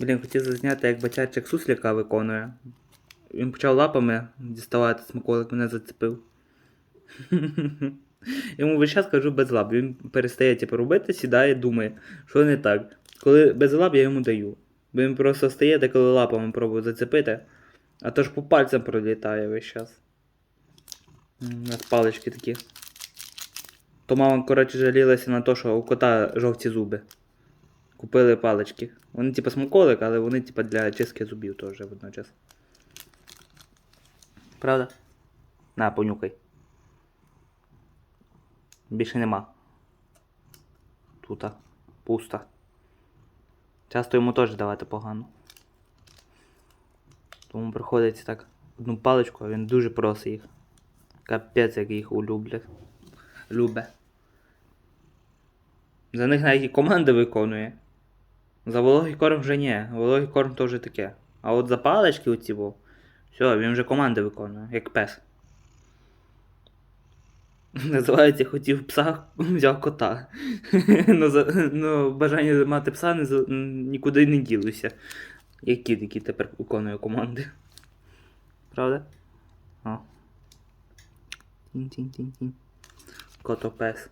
Блін, хотів зазняти, як батярчик сусліка виконує. Він почав лапами діставати смаколик, мене зацепив. Йому весь час кажу без лап. Він перестає типу, робити, сідає, думає, що не так. Коли без лап я йому даю. Бо він просто стає, та коли лапами пробує зацепити, а то ж по пальцям пролітає весь час. У нас палички такі. То мама, коротше, жалілася на те, що у кота жовті зуби. Купили палички. Вони типа смаколик, але вони типа для чистки зубів теж водночас. Правда? На, понюхай. Більше нема. Тута. Пусто. Часто йому теж давати погано. Тому приходиться так одну паличку, а він дуже просить їх. Капець, як їх улюблять. Любе. За них навіть і команди виконує. За вологий корм вже ні. Вологий корм то вже таке. А от за палички оці во. Все, він вже команди виконує, як пес. Називається хотів пса, взяв кота. ну, за, ну, бажання мати пса не, нікуди не ділося. Як кіт, який тепер виконує команди. Правда? О. Тінь-тінь-тінь-тінь. Котопес.